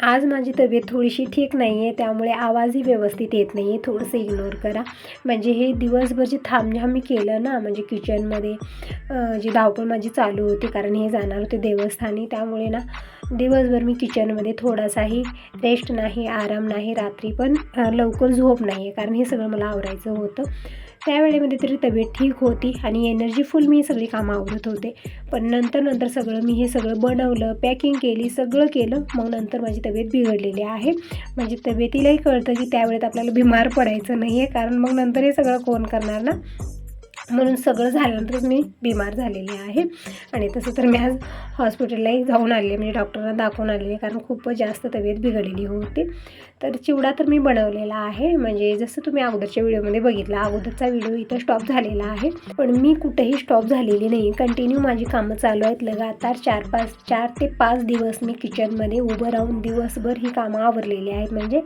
आज माझी तब्येत थोडीशी ठीक नाही आहे त्यामुळे आवाजही व्यवस्थित येत नाही आहे थोडंसं इग्नोर करा. म्हणजे हे दिवसभर जे थांबझाम मी केलं ना म्हणजे किचनमध्ये जी धावपळ माझी चालू होती कारण हे जाणार होते देवस्थानी त्यामुळे ना दिवसभर मी किचनमध्ये थोडासाही रेस्ट नाही आराम नाही रात्री पण लवकर झोप नाही आहे कारण हे सगळं मला आवरायचं होतं. त्यावेळेमध्ये तरी तब्येत ठीक होती आणि एनर्जीफुल मी सगळी कामं आवरत होते. पण नंतर नंतर सगळं मी हे सगळं बनवलं पॅकिंग केली सगळं केलं. मग नंतर माझी तब्येत बिघडलेली आहे. म्हणजे तब्येतीलाही कळतं की त्यावेळेत आपल्याला बिमार पडायचं नाही आहे कारण मग नंतर हे सगळं कोण करणार ना? म्हणून सगळं झाल्यानंतरच मी बिमार झालेली आहे. आणि तसं तर मी आज हॉस्पिटललाही जाऊन आले म्हणजे डॉक्टरांना दाखवून आलेली कारण खूपच जास्त तब्येत बिघडलेली होती. तर चिवडा तर मी बनवलेला आहे. म्हणजे जसं तुम्ही अगोदरच्या व्हिडिओमध्ये बघितला अगोदरचा व्हिडिओ इथं स्टॉप झालेला आहे. पण मी कुठेही स्टॉप झालेली नाही. कंटिन्यू माझी कामं चालू आहेत. लगातार चार पाच चार ते पाच दिवस मी किचनमध्ये उभं राहून दिवसभर ही कामं आवरलेली आहेत. म्हणजे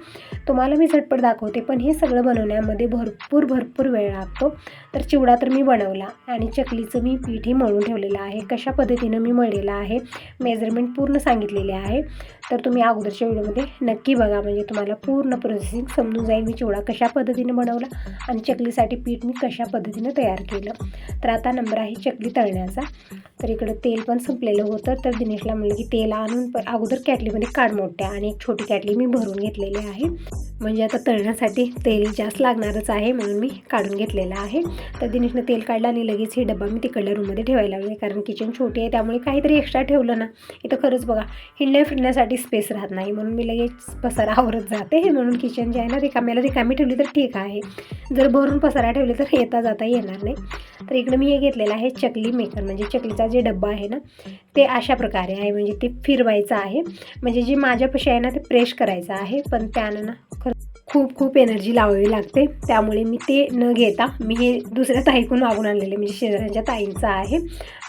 तुम्हाला मी झटपट दाखवते पण हे सगळं बनवण्यामध्ये भरपूर भरपूर वेळ लागतो. तर चिवडा तर मी बनवला आणि चकलीचं मी पीठही मळून ठेवलेलं आहे. कशा पद्धतीनं मी मळलेलं आहे मेजरमेंट पूर्ण सांगितलेले आहे. तर तुम्ही अगोदरच्या व्हिडिओमध्ये नक्की बघा. म्हणजे तुम्हाला पूर्ण प्रोसेसिंग समजून जाईल. मी चिवडा कशा पद्धतीने बनवला आणि चकलीसाठी पीठ मी कशा पद्धतीनं तयार केलं. तर आता नंबर आहे चकली तळण्याचा. तर इकडं तेल पण संपलेलं होतं. तर दिनेशला म्हणलं की तेल आणून अगोदर कॅटलीमध्ये काढ मोठ्या आणि एक छोटी कॅटली मी भरून घेतलेली आहे. म्हणजे आता तळण्यासाठी तेल जास्त लागणारच आहे म्हणून मी काढून घेतलेलं आहे. तर दिनेशनं तेल काढलं आणि लगेच हे डबा मी तिकडल्या रूममध्ये ठेवायला लागले कारण किचन छोटी आहे त्यामुळे काहीतरी एक्स्ट्रा ठेवलं ना. इथं खरंच बघा हिंडण्या फिरण्यासाठी स्पेस राहत नाही. म्हणून मी लगेच पसारा आवरत जाते. म्हणून किचन जे आहे ना रिकाम्याला रिकामी ठेवली तर ठीक आहे. जर भरून पसारा ठेवले तर येता जाता येणार नाही. तर इकडं मी हे घेतलेलं आहे चकली मेकर म्हणजे चकलीचा जे डब्बा आहे ना ते अशा प्रकारे आहे. म्हणजे ते फिरवायचं आहे. म्हणजे जे माझ्यापाशी आहे ना ते प्रेश करायचं आहे. पण त्यानं ना खूप खूप एनर्जी लावावी लागते. त्यामुळे मी ते न घेता मी हे दुसऱ्या ताईकून मागून आणलेले म्हणजे शेजाऱ्यांच्या ताईंचं आहे.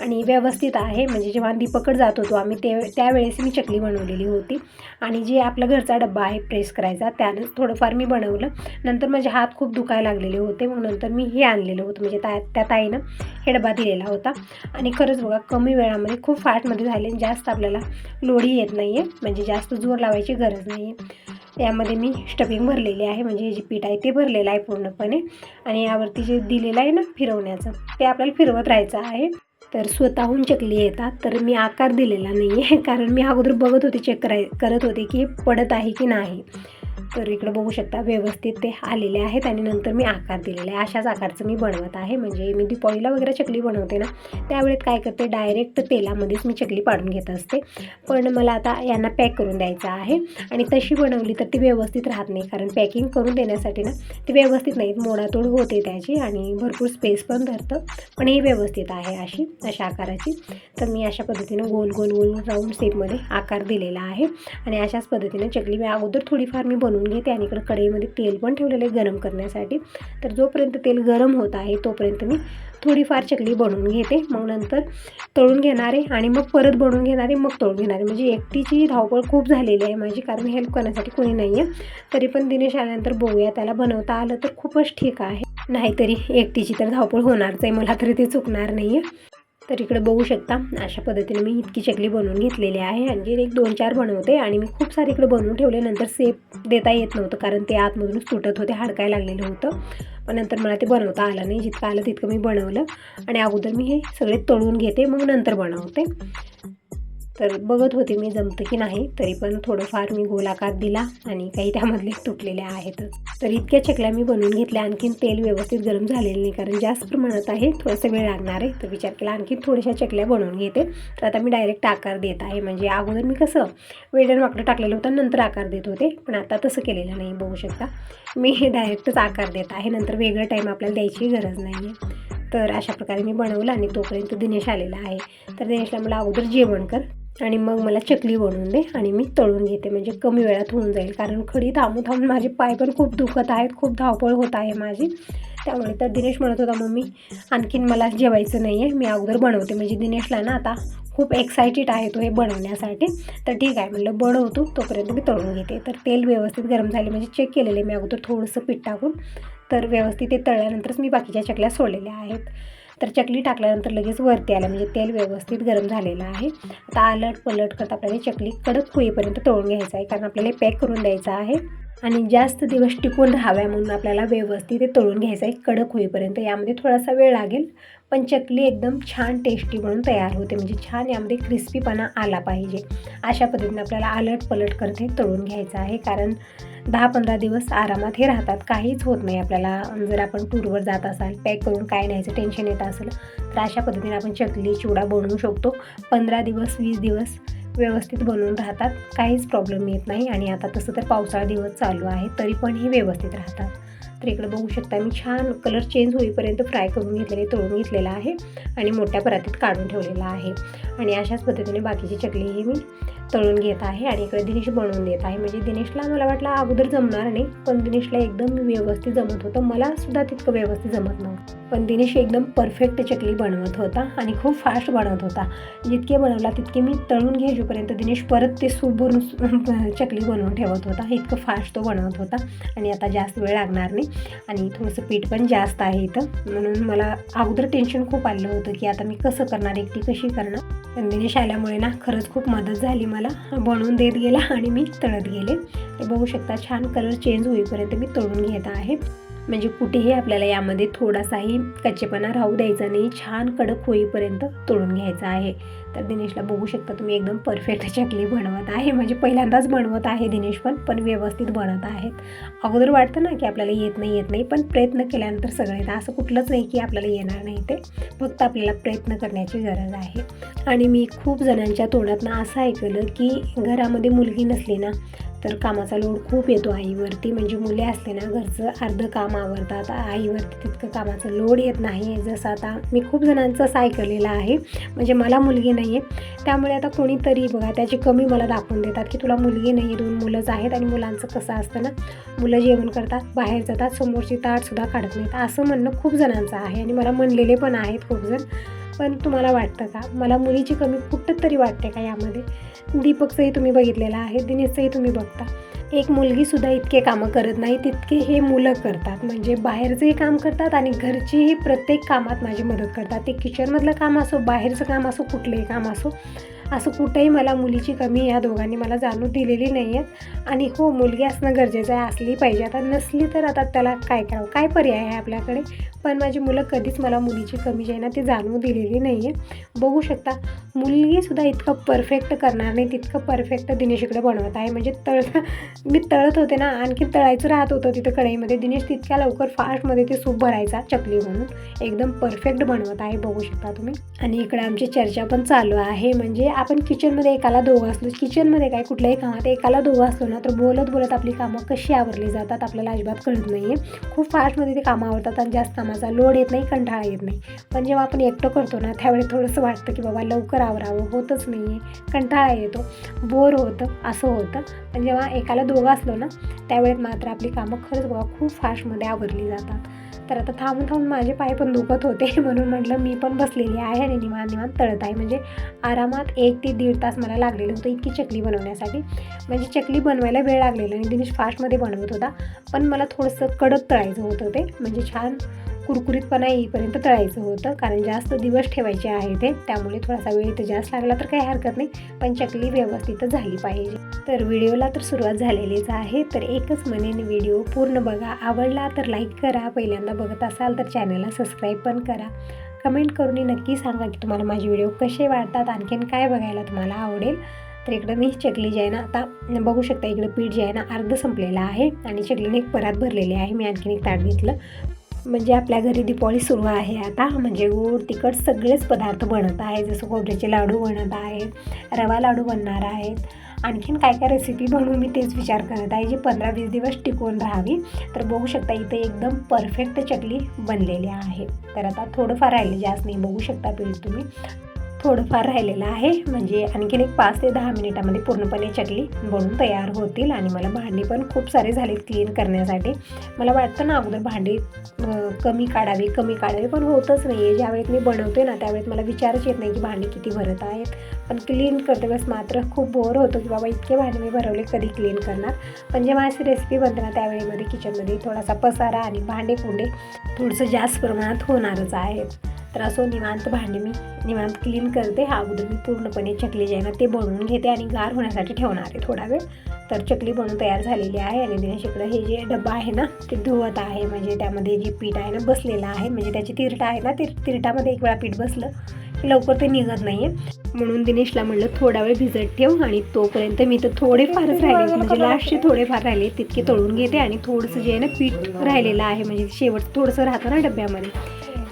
आणि व्यवस्थित आहे. म्हणजे जेव्हा दीपकड जात होतो आम्ही ते त्यावेळेस मी चकली बनवलेली होती. आणि जे आपला घरचा डब्बा आहे प्रेस करायचा त्यानं थोडंफार मी बनवलं. नंतर माझे हात खूप दुखायला लागलेले होते. मग नंतर मी हे आणलेलं होतं. म्हणजे त्या त्या ताईनं हे डबा दिलेला होता. आणि खरंच बघा कमी वेळामध्ये खूप फाटमध्ये झाले आणि जास्त आपल्याला लोढी येत नाही आहे म्हणजे जास्त जोर लावायची गरज नाही आहे यामध्ये मी स्टफिंग भरले भरलेली आहे म्हणजे हे जे पीठ आहे ते भरलेलं आहे पूर्णपणे. आणि यावरती जे दिलेलं आहे ना फिरवण्याचं ते आपल्याला फिरवत राहायचं आहे. तर स्वतःहून चकली येतात तर मी आकार दिलेला नाही आहे कारण मी अगोदर बघत होते चेक कराय करत होते की हे पडत आहे की नाही. तर इकडं बघू शकता व्यवस्थित ते आलेले आहेत आणि नंतर मी आकार दिलेला आहे. अशाच आकारचं मी बनवत आहे. म्हणजे मी दिपाळीला वगैरे चकली बनवते ना त्यावेळेत काय करते डायरेक्ट तेलामध्येच मी चकली पाडून घेत असते. पण मला आता यांना पॅक करून द्यायचं आहे आणि तशी बनवली तर ती व्यवस्थित राहत नाही. कारण पॅकिंग करून देण्यासाठी ना ती व्यवस्थित नाही मोडातोड होते त्याची आणि भरपूर स्पेस पण धरतं. पण ही व्यवस्थित आहे अशी अशा आकाराची. तर मी अशा पद्धतीनं गोल गोल गोल राऊंड शेपमध्ये आकार दिलेला आहे. आणि अशाच पद्धतीने चकली मी अगोदर थोडीफार मी बनवून घेते आणि इकडं कढईमध्ये तेल पण ठेवलेलं आहे गरम करण्यासाठी. तर जोपर्यंत तेल गरम होत आहे तोपर्यंत मी थोडीफार चकली बनवून घेते. मग नंतर तळून घेणारे आणि मग परत बनवून घेणारे मग तळून घेणारे. म्हणजे एकटीची धावपळ खूप झालेली आहे माझी कारण हेल्प करण्यासाठी कोणी नाही आहे तरी पण दिनेश आल्यानंतर बघूया त्याला बनवता आलं तर खूपच ठीक आहे. नाहीतरी एकटीची तर धावपळ होणारच आहे मला तरी ते चुकणार नाही आहे तर इकडे बघू शकता. अशा पद्धतीने मी इतकी चकली बनवून घेतलेली आहे. आणखी एक दोन चार बनवते आणि मी खूप सारे इकडे बनवून ठेवले नंतर सेप देता येत नव्हतं कारण ते आतमधूनच तुटत होते हाडकाय लागलेलं होतं. पण नंतर मला ते बनवता आलं नाही. जितकं आलं तितकं मी बनवलं आणि अगोदर मी हे सगळे तळून घेते मग नंतर बनवते. तर बघत होते मी जमतं की नाही तरी पण थोडंफार मी गोलाकार दिला आणि काही त्यामधले तुटलेले आहेतच तर इतक्या चकल्या मी बनवून घेतल्या आणखीन तेल व्यवस्थित गरम झालेलं नाही कारण जास्त प्रमाणात आहे थोडासा वेळ लागणार आहे. तर विचार केला आणखीन थोड्याशा चकल्या बनवून घेते. तर आता मी डायरेक्ट आकार देत आहे. म्हणजे अगोदर मी कसं वेडण वाकडं टाकलेलं होतं नंतर आकार देत होते. पण आता तसं केलेलं नाही बघू शकता. मी हे डायरेक्टच आकार देत आहे. नंतर वेगळं टाईम आपल्याला द्यायची गरज नाही आहे तर अशा प्रकारे मी बनवलं आणि तोपर्यंत दिनेश आलेला आहे. तर दिनेशला मला अगोदर जेवण कर. आणि मग मला चकली बनवून दे आणि मी तळून घेते. म्हणजे कमी वेळात होऊन जाईल. कारण खडी थांबून थांबून माझे पाय पण खूप दुखत आहेत. खूप धावपळ होत आहे माझी. त्यामुळे तर दिनेश म्हणत होता मम्मी आणखीन मला जेवायचं नाही आहे मी अगोदर बनवते. म्हणजे दिनेशला ना आता खूप एक्सायटेड आहे तो हे बनवण्यासाठी. तर ठीक आहे. म्हणलं बनवतो. तोपर्यंत मी तळून घेते. तर तेल व्यवस्थित गरम झाले. म्हणजे चेक केलेले मी अगोदर थोडंसं पीठ टाकून. तर व्यवस्थित ते तळल्यानंतरच मी बाकीच्या चकल्या सोडलेल्या आहेत. तर चकली टाकल्यानंतर लगेच वरती आलं म्हणजे तेल व्यवस्थित गरम झालेलं आहे. आता आलट पलट करता आपल्याला चकली कडक होईपर्यंत तळून घ्यायचं आहे कारण आपल्याला पॅक करून द्यायचं आहे. आणि जास्त दिवस टिकून राहाव्या म्हणून आपल्याला व्यवस्थित ते तळून घ्यायचं आहे. कडक होईपर्यंत यामध्ये थोडासा वेळ लागेल. पण चकली एकदम छान टेस्टी म्हणून तयार होते. म्हणजे छान यामध्ये क्रिस्पीपणा आला पाहिजे. अशा पद्धतीने आपल्याला आलट पलट करत हे तळून घ्यायचं आहे. कारण दहा पंधरा दिवस आरामात हे राहतात. काहीच होत नाही आपल्याला. जर आपण टूरवर जात असाल पॅक करून काय न्यायचं टेन्शन येत असेल तर अशा पद्धतीने आपण चकली चिवडा बनवू शकतो. पंधरा दिवस वीस दिवस व्यवस्थित बनून राहतात. काहीच प्रॉब्लेम येत नाही आणि आता तसं तर पावसाळा दिवस चालू आहे तरी पण हे व्यवस्थित राहतात. तर इकडे बघू शकता मी छान कलर चेंज होईपर्यंत फ्राय करून घेतलेले तळून घेतलेला आहे आणि मोठ्या परातीत काढून ठेवलेला आहे. आणि अशाच पद्धतीने बाकीची चकलीही मी तळून घेत आहे आणि इकडे दिनेश बनवून देत आहे. म्हणजे दिनेशला मला वाटलं अगोदर जमणार नाही पण दिनेशला एकदम व्यवस्थित जमत होतं. मलासुद्धा तितकं व्यवस्थित जमत नव्हतं. पण दिनेश एकदम परफेक्ट चकली बनवत होता आणि खूप फास्ट बनवत होता. जितके बनवला तितके मी तळून घ्यायचोपर्यंत दिनेश परत ते सूप भरून चकली बनवून ठेवत होता. इतकं फास्ट तो बनवत होता आणि आता जास्त वेळ लागणार नाही आणि थोडंसं पीठ पण जास्त आहे इथं. म्हणून मला अगोदर टेन्शन खूप आलं होतं की आता मी कसं करणार एकटी कशी करणार? पण दिनेश आल्यामुळे ना खरंच खूप मदत झाली मला. बनवून देत गेला आणि मी तळत गेले. तर बघू शकता छान कलर चेंज होईपर्यंत मी तळून घेत आहे. म्हणजे कुठेही आपल्याला यामध्ये थोडासाही कच्चेपणा राहू द्यायचा नाही. छान कडक होईपर्यंत तळून घ्यायचा आहे. तर दिनेशला बघू शकता तुम्ही एकदम परफेक्ट चकली बनवत आहे. म्हणजे पहिल्यांदाच बनवत आहे दिनेश पण पण व्यवस्थित बनवत आहेत. अगोदर वाटतं ना की आपल्याला येत नाही येत नाही पण प्रयत्न केल्यानंतर सगळं येतं असं कुठलंच नाही की आपल्याला येणार नाही ते. फक्त आपल्याला प्रयत्न करण्याची गरज आहे. आणि मी खूप जणांच्या तोंडातनं असं ऐकलं की घरामध्ये मुलगी नसली ना तर कामाचा लोड खूप येतो आईवरती. म्हणजे मुले असले ना घरचं अर्धं काम आवरतात. आईवरती तितकं कामाचं लोड येत नाही. जसं आता मी खूप जणांचं असं ऐकलेलं आहे. म्हणजे मला मुलगी नाही आहे त्यामुळे आता कोणीतरी बघा त्याची कमी मला दाखवून देतात की तुला मुलगी नाही आहे दोन मुलंच आहेत आणि मुलांचं कसं असतं ना? मुलं जेवण करतात बाहेर जातात समोरची ताटसुद्धा काढत नाहीत. असं म्हणणं खूप जणांचं आहे आणि मला म्हणलेले पण आहेत खूप जण. पण तुम्हाला वाटतं का? मला मुलीची कमी कुठं तरी वाटते का यामध्ये? दीपकचंही तुम्ही बघितलेलं आहे दिनेशचंही तुम्ही बघता. एक मुलगीसुद्धा इतके कामं करत नाही तितके हे मुलं करतात. म्हणजे बाहेरचंही काम करतात आणि घरचीही प्रत्येक कामात माझी मदत करतात. ते किचनमधलं काम असो बाहेरचं काम असो कुठलंही काम असो असं कुठेही मला मुलीची कमी या दोघांनी मला जाणून दिलेली नाही आहेत आणि हो मुलगी असणं गरजेचं आहे असली पाहिजे. आता नसली तर आता त्याला काय करावं? काय पर्याय आहे आपल्याकडे? पण माझी मुलं कधीच मला मुलीची कमी जी आहे ना ती जाणवू दिलेली नाही आहे बघू शकता मुलगीसुद्धा इतकं परफेक्ट करणार नाही तितकं परफेक्ट दिनेश इकडे बनवत आहे. म्हणजे तळ मी तळत होते ना आणखी तळायचं राहत होतं तिथं कढईमध्ये. दिनेश तितक्या लवकर फास्टमध्ये ते सूप भरायचा चकली म्हणून एकदम परफेक्ट बनवत आहे बघू शकता तुम्ही. आणि इकडे आमची चर्चा पण चालू आहे. म्हणजे आपण किचनमध्ये एकाला दोघं असलो किचनमध्ये काय कुठल्याही कामात एकाला दोघं असलो ना तर बोलत बोलत आपली कामं कशी आवरली जातात आपल्याला अजिबात कळत नाही आहे खूप फास्टमध्ये ते कामं आवडतात आणि जास्त कामाचा लोड येत नाही कंटाळा येत नाही. पण जेव्हा आपण एकटं करतो ना त्यावेळी थोडंसं वाटतं की बाबा लवकर आवरावं होतच नाही आहे कंटाळा येतो बोर होतं असं होतं. पण जेव्हा एकाला दोघं असलो ना त्यावेळेत मात्र आपली कामं खरंच बघा खूप फास्टमध्ये आवरली जातात. तर आता थांबून थांबून माझे पाय पण दुखत होते म्हणून म्हटलं मी पण बसलेली आहे आणि निवांत निवांत तळत आहे. म्हणजे आरामात एक ते दीड तास मला लागलेलं होतं इतकी चकली बनवण्यासाठी. म्हणजे चकली बनवायला वेळ लागलेला आणि दिनेश फास्टमध्ये बनवत होता. पण मला थोडंसं कडक तळायचं होतं ते. म्हणजे छान कुरकुरीतपणा येईपर्यंत तळायचं होतं. कारण जास्त दिवस ठेवायचे आहे ते त्यामुळे थोडासा वेळ इथं जास्त लागला तर काही हरकत नाही. पण चकली व्यवस्थित झाली पाहिजे. तर व्हिडिओला तर सुरुवात झालेलीच आहे. तर एकच म्हणेन व्हिडिओ पूर्ण बघा. आवडला तर लाईक करा. पहिल्यांदा बघत असाल तर चॅनलला सबस्क्राईब पण करा. कमेंट करून नक्की सांगा की तुम्हाला माझे व्हिडिओ कसे वाटतात आणखीन काय बघायला तुम्हाला आवडेल. तर इकडं मी चकली जी आहे ना आता बघू शकता इकडं पीठ जे आहे ना अर्ध संपलेलं आहे. आणि चकलीने एक परात भरलेली आहे. मी आणखीन एक ताट घेतलं. म्हणजे आपल्या घरी दिपावली सुरू आहे आता. म्हणजे गोड तिखट सगळेच पदार्थ बनत आहे जसं खोबऱ्याचे लाडू बनत आहेत रवा लाडू बनणार आहेत. आणखीन काय काय रेसिपी बनवू मी तेच विचार करत आहे. जी पंधरा वीस दिवस टिकून राहावी. तर बघू शकता इथे एकदम परफेक्ट चकली बनलेली आहे. तर आता थोडंफार राहिले जास्त नाही. बघू शकता पीठ तुम्ही. थोडंफार राहिलेलं आहे. म्हणजे आणखीन एक पाच ते दहा मिनिटामध्ये पूर्णपणे चकली बनून तयार होतील आणि मला भांडी पण खूप सारे झालेत क्लीन करण्यासाठी. मला वाटतं ना अगोदर भांडी कमी काढावी कमी काढावी पण होतच नाही आहे ज्यावेळेस मी बनवते ना त्यावेळेस मला विचारच येत नाही की भांडी किती भरत आहेत. पण क्लीन करते बस मात्र खूप बोर होतो की बाबा इतके भांडे मी भरवले कधी क्लीन करणार? पण जेव्हा अशी रेसिपी बनते ना त्यावेळेमध्ये किचनमध्ये थोडासा पसारा आणि भांडे कुंडे थोडंसं जास्त प्रमाणात होणारच आहेत. तर असं निवांत भांडे मी निवांत क्लीन करते. अगोदर मी पूर्णपणे चकली जे आहे ना ते बनवून घेते आणि गार होण्यासाठी ठेवणार आहे थोडा वेळ. तर चकली बनवून तयार झालेली आहे आणि दिनेश इकडं हे जे डब्बा आहे ना ते धुवत आहे. म्हणजे त्यामध्ये जे पीठ आहे ना बसलेलं आहे. म्हणजे त्याची तिरट आहे ना ते तिरटामध्ये एक वेळा पीठ बसलं की लवकर ते निघत नाही आहे म्हणून दिनेशला म्हणलं थोडा वेळ भिजत ठेव आणि तोपर्यंत मी तर थोडेफारच राहिले. म्हणजे लास्टचे थोडेफार राहिले तितके तळून घेते आणि थोडंसं जे आहे ना पीठ राहिलेलं आहे. म्हणजे शेवट थोडंसं राहतं ना डब्यामध्ये.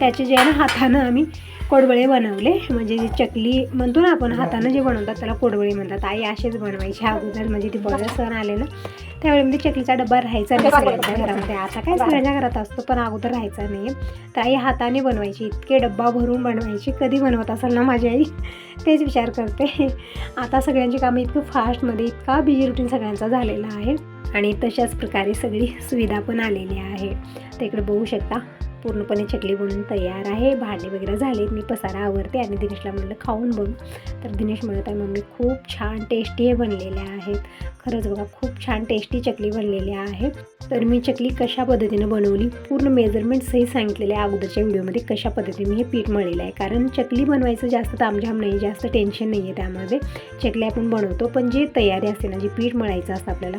त्याचे जे आहे ना हातानं आम्ही कोडबळे बनवले. म्हणजे जी चकली म्हणतो ना आपण हातानं जे बनवतात त्याला कोडबळे म्हणतात. आई असेच बनवायचे. अगोदर म्हणजे ती बघा सण आले ना त्यावेळी म्हणजे चकलीचा डब्बा राहायचा नाही सगळ्यांच्या घरामध्ये. आता काय सगळ्यांच्या घरात असतो पण अगोदर राहायचा नाही. तर आई हाताने बनवायची. इतके डब्बा भरून बनवायची. कधी बनवत असेल ना माझी आई? तेच विचार करते. आता सगळ्यांची कामं इतकं फास्टमध्ये इतका बिझी रुटीन सगळ्यांचा झालेला आहे. आणि तशाच प्रकारे सगळी सुविधा पण आलेली आहे. तर इकडे बघू शकता. पूर्णपणे चकली बनवून तयार आहे. भांडे वगैरे झाले मी पसारा आवरते आणि दिनेशला म्हणलं खाऊन बघ. तर दिनेश म्हणत आहे मम्मी खूप छान टेस्टी हे बनलेल्या आहेत. खरंच बघा खूप छान टेस्टी चकली बनलेल्या आहे. तर मी चकली कशा पद्धतीनं बनवली? पूर्ण मेजरमेंट सही सांगितलेले आहे अगोदरच्या व्हिडिओमध्ये कशा पद्धतीने मी हे पीठ मळलेलं आहे. कारण चकली बनवायचं जास्त तामझाम नाही जास्त टेन्शन नाही आहे त्यामध्ये. चकली आपण बनवतो पण जे तयारी असते ना जे पीठ मळायचं असतं आपल्याला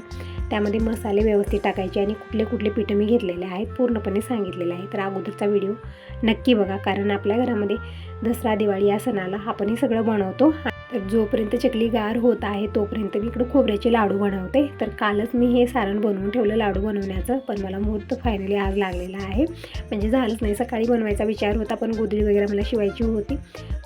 त्यामध्ये मसाले व्यवस्थित टाकायचे आणि कुठले कुठले पिठं मी घेतलेले आहेत पूर्णपणे सांगितलेले आहे तर अगोदरचा व्हिडिओ नक्की बघा कारण आपल्या घरामध्ये दसरा दिवाळी या सणाला आपण हे सगळं बनवतो. तर जोपर्यंत चकली गार होत आहे तोपर्यंत मी इकडं खोबऱ्याचे लाडू बनवते. तर कालच मी हे सारण बनवून ठेवलं लाडू बनवण्याचं पण मला मुहूर्त फायनली आज लागलेला आहे. म्हणजे झालंच नाही सकाळी बनवायचा विचार होता पण गोधडी वगैरे मला शिवायची होती.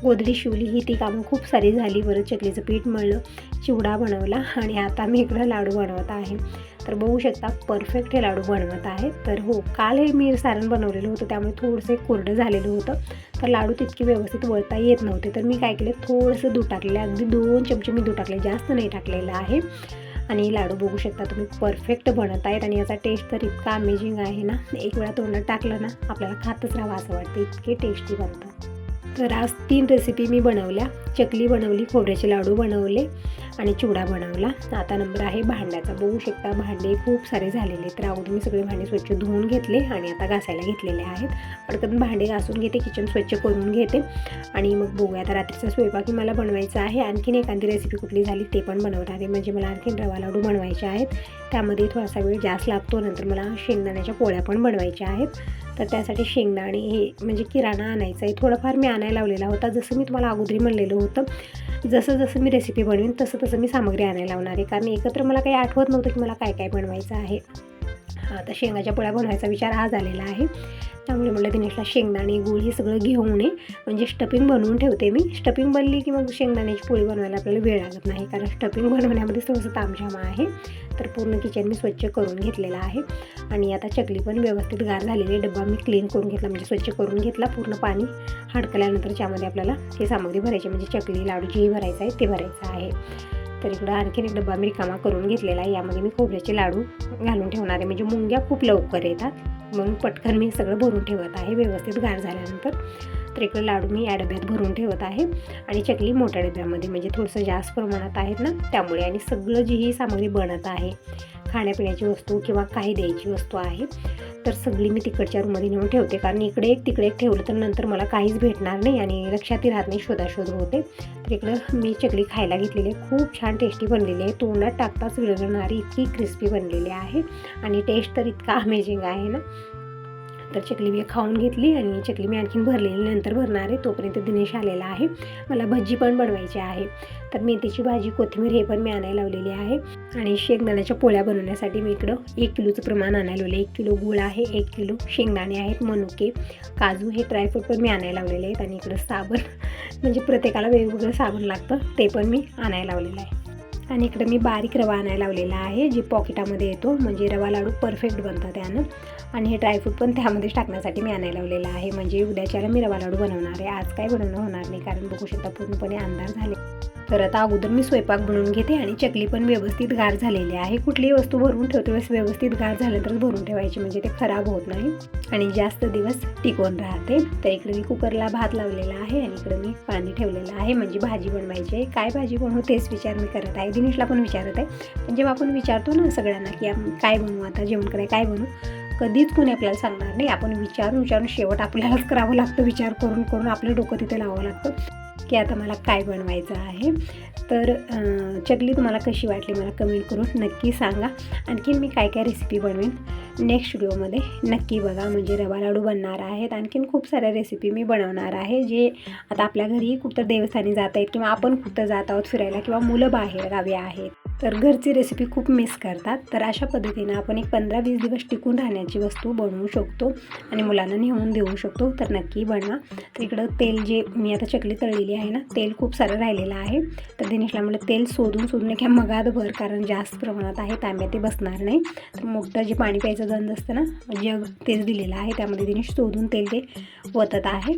गोदडी शिवली ही ती कामं खूप सारी झाली बरं चकलीचं पीठ मळलं चिवडा बनवला आणि आता मी इकडं लाडू बनवत आहे. तर बघू शकता परफेक्ट हे लाडू बनवत आहे. तर हो काल हे मी सारण बनवलेलं होतं त्यामुळे थोडंसं कोरडं झालेलं होतं. तर लाडू तितके व्यवस्थित वळता येत नव्हते. तर मी काय केले थोडंसं दूध टाकलेलं अगदी दोन चमचे मी दूध टाकले जास्त नाही टाकलेलं आहे. आणि लाडू बघू शकता तुम्ही परफेक्ट बनत आहेत. आणि याचा टेस्ट तर इतका अमेझिंग आहे ना. एक वेळा तोंडात टाकलं ना आपल्याला खातच राहावं असं वाटतं. इतके टेस्टी बनतात. तर आज तीन रेसिपी मी बनवल्या. चकली बनवली खोबऱ्याचे लाडू बनवले आणि चिवडा बनवला. आता नंबर आहे भांड्याचा. बघू शकता भांडे खूप सारे झालेले तर अगोदर मी सगळे भांडे स्वच्छ धुवून घेतले आणि आता घासायला घेतलेले आहेत. पटकन भांडे घासून घेते किचन स्वच्छ करून घेते. आणि मग बघूया आता रात्रीचा स्वयंपाकही मला बनवायचा आहे. आणखीन एखादी रेसिपी कुठली झाली ते पण बनवत आहे. म्हणजे मला आणखीन रवा लाडू बनवायचे आहेत. त्यामध्ये थोडासा वेळ जास्त लागतो. नंतर मला शेंगदाण्याच्या पोळ्या पण बनवायच्या आहेत. तर त्यासाठी शेंगदाणे हे म्हणजे किराणा आणायचा आहे. थोडंफार मी आणायला लावलेला होता. जसं मी तुम्हाला अगोदरी म्हणलेलं होतं जसं जसं मी रेसिपी बनवीन तसं तसं मी सामग्री आणायला लावणार आहे. कारण एकत्र मला काही आठवत नव्हतं की मला काय काय बनवायचं आहे. आता शेंगाच्या पोळ्या बनवायचा विचार हा झालेला आहे. त्यामुळे म्हटलं दिनेशला शेंगदाणे गुळ हे सगळं घेऊन ये. म्हणजे स्टफिंग बनवून ठेवते मी. स्टफिंग बनली की मग शेंगदाण्याची पोळी बनवायला आपल्याला वेळ लागत नाही. कारण स्टफिंग बनवण्यामध्ये थोडंसं तामझाम आहे. तर पूर्ण किचन मी स्वच्छ करून घेतलेलं आहे. आणि आता चकली पण व्यवस्थित गार झालेली डब्बा मी क्लीन करून घेतला. म्हणजे स्वच्छ करून घेतला. पूर्ण पाणी हडकल्यानंतर त्यामध्ये आपल्याला ही सामग्री भरायची म्हणजे चकली लाडू जेही भरायचं आहे ते भरायचं आहे. तर इकडं आणखीन एक डब्बा मी रिकामा करून घेतलेला आहे. यामध्ये मी खोबऱ्याचे लाडू घालून ठेवणार आहे. म्हणजे मुंग्या खूप लवकर येतात. म्हणून पटकन मी सगळं भरून ठेवत आहे. व्यवस्थित गार झाल्यानंतर तर इकडं लाडू मी या डब्यात भरून ठेवत आहे. आणि चकली मोठ्या डब्यामध्ये म्हणजे थोडंसं जास्त प्रमाणात आहेत ना त्यामुळे. आणि सगळं जी ही सामग्री बनत आहे खाण्यापिण्याची वस्तू किंवा काही द्यायची वस्तू आहे तर सगळी मी तिकडच्या रूममध्ये नेऊन ठेवते. कारण इकडे एक तिकडे एक ठेवलं तर नंतर मला काहीच भेटणार नाही आणि लक्षातही राहत नाही शोधाशोध होते. तर इकडं मी चकली खायला घेतलेली आहे. खूप छान टेस्टी बनलेली आहे. तोंडात टाकताच विरघळणारी इतकी क्रिस्पी बनलेली आहे. आणि टेस्ट तर इतका अमेझिंग आहे ना. तर चकली मी खाऊन घेतली आणि चकली मी आणखीन भरलेली. नंतर भरणार आहे तोपर्यंत दिनेश आलेला आहे. मला भजी पण बनवायची आहे. तर मेथीची भाजी कोथिंबीर हे पण मी आणायला लावलेली आहे. आणि शेंगदाण्याच्या पोळ्या बनवण्यासाठी मी इकडं एक किलोचं प्रमाण आणायला लावलं एक किलो गुळ आहे एक किलो शेंगदाणे आहेत मनुके काजू हे ड्रायफ्रूट पण मी आणायला लावलेले आहेत. आणि इकडं साबण म्हणजे प्रत्येकाला वेगवेगळं साबण लागतं ते पण मी आणायला लावलेलं आहे. आणि इकडं मी बारीक रवा आणायला लावलेला आहे जे पॉकेटामध्ये येतो म्हणजे रवा लाडू परफेक्ट बनतात त्यानं. आणि हे ड्रायफ्रूट पण त्यामध्येच टाकण्यासाठी मी आणायला लावलेलं आहे म्हणजे उद्याच्याला मी रवा लाडू बनवणार आहे. आज काय बनवणं होणार नाही कारण बघू शकता पूर्णपणे अंधार झाले. तर आता अगोदर मी स्वयंपाक बनवून घेते आणि चकली पण व्यवस्थित गार झालेली आहे. कुठलीही वस्तू भरून ठेवते वेळेस व्यवस्थित गार झाल्यानंतरच भरून ठेवायची म्हणजे ते खराब होत नाही. आणि जास्त दिवस टिकून राहते. तर इकडे मी कुकरला भात लावलेला आहे आणि इकडे मी पाणी ठेवलेलं आहे. म्हणजे भाजी बनवायची आहे. काय भाजी बनवू तेच विचार मी करत आहे. दिनेशला पण विचारत आहे. पण जेव्हा आपण विचारतो ना सगळ्यांना की आपण काय बनवू आता जेवण कराय काय बनवू कधीच कोणी आपल्याला सांगणार नाही. आपण विचारून विचारून शेवट आपल्यालाच करावं लागतं. विचार करून करून आपलं डोकं तिथे लावावं लागतं. की आता मला काय बनवायचं आहे. तर चकली तुम्हाला कशी वाटली मला कमेंट करून नक्की सांगा. आणखीन मी काय काय रेसिपी बनवेन. नेक्स्ट व्हिडिओमध्ये नक्की बघा. म्हणजे रवा लाडू बनणार आहेत. आणखीन खूप साऱ्या रेसिपी मी बनवणार आहे. जे आता आपल्या घरी कुठं देवस्थानी जात आहेत किंवा आपण कुठं जात आहोत फिरायला किंवा मुलं बाहेर गावी आहेत तर घरची रेसिपी खूप मिस करतात. तर अशा पद्धतीनं आपण एक पंधरा वीस दिवस टिकून राहण्याची वस्तू बनवू शकतो आणि मुलांना नेऊन देऊ शकतो. तर नक्की बनवा. तर इकडं तेल जे मी आता चकली तळलेली आहे ना तेल खूप सारं राहिलेलं आहे. तर दिनेशला म्हणलं तेल सोडून सोडून घ्या. मगात भर कारण जास्त प्रमाणात आहे. तांब्या ते बसणार नाही. तर मोठं जे पाणी प्यायचं गंज असतं ना? म्हणजे जग तेच दिलेलं आहे त्यामध्ये तिने शोधून तेल ते वतत आहे.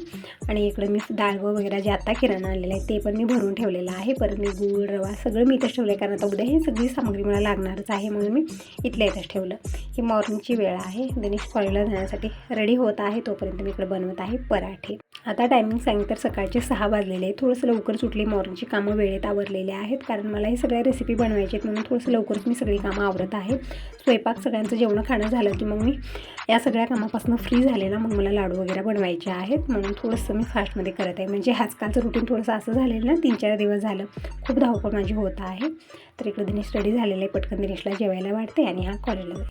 आणि इकडं मी डाळवं वगैरे जे आता किराणा आणलेलं आहे ते पण मी भरून ठेवलेलं आहे. परत मी गूळ रवा सगळं मी इथंच ठेवलं आहे कारण आता उद्या ही सगळी सामग्री मला लागणारच आहे म्हणून मी इथल्या इथंच ठेवलं. ही मॉर्निंगची वेळ आहे. दिनेश कॉलेजला जाण्यासाठी रेडी होत आहे तोपर्यंत मी इकडे बनवत आहे पराठे. आता टायमिंग सांगितलं तर सकाळचे सहा वाजलेले आहे थोडंसं लवकर सुटली मॉर्निंगची कामं वेळेत आवरलेली आहेत. कारण मला हे सगळ्या रेसिपी बनवायची आहेत म्हणून थोडंसं लवकरच मी सगळी कामं आवरत आहे. स्वयंपाक सगळ्यांचं जेवणं खाणं झालं की मग मी या सगळ्या कामापासून फ्री झाले ना मग मला लाडू वगैरे बनवायचे आहेत. म्हणून थोडंसं मी फास्टमध्ये करत आहे. म्हणजे आजकालचं रुटीन थोडंसं असं झालेलं ना तीन चार दिवस झालं खूप धावपळ माझी होत आहे. तर इकडे दिनेश रेडी झालेलं आहे. पटकन दिनेशला जेवायला वाटते आणि हा कॉलेजला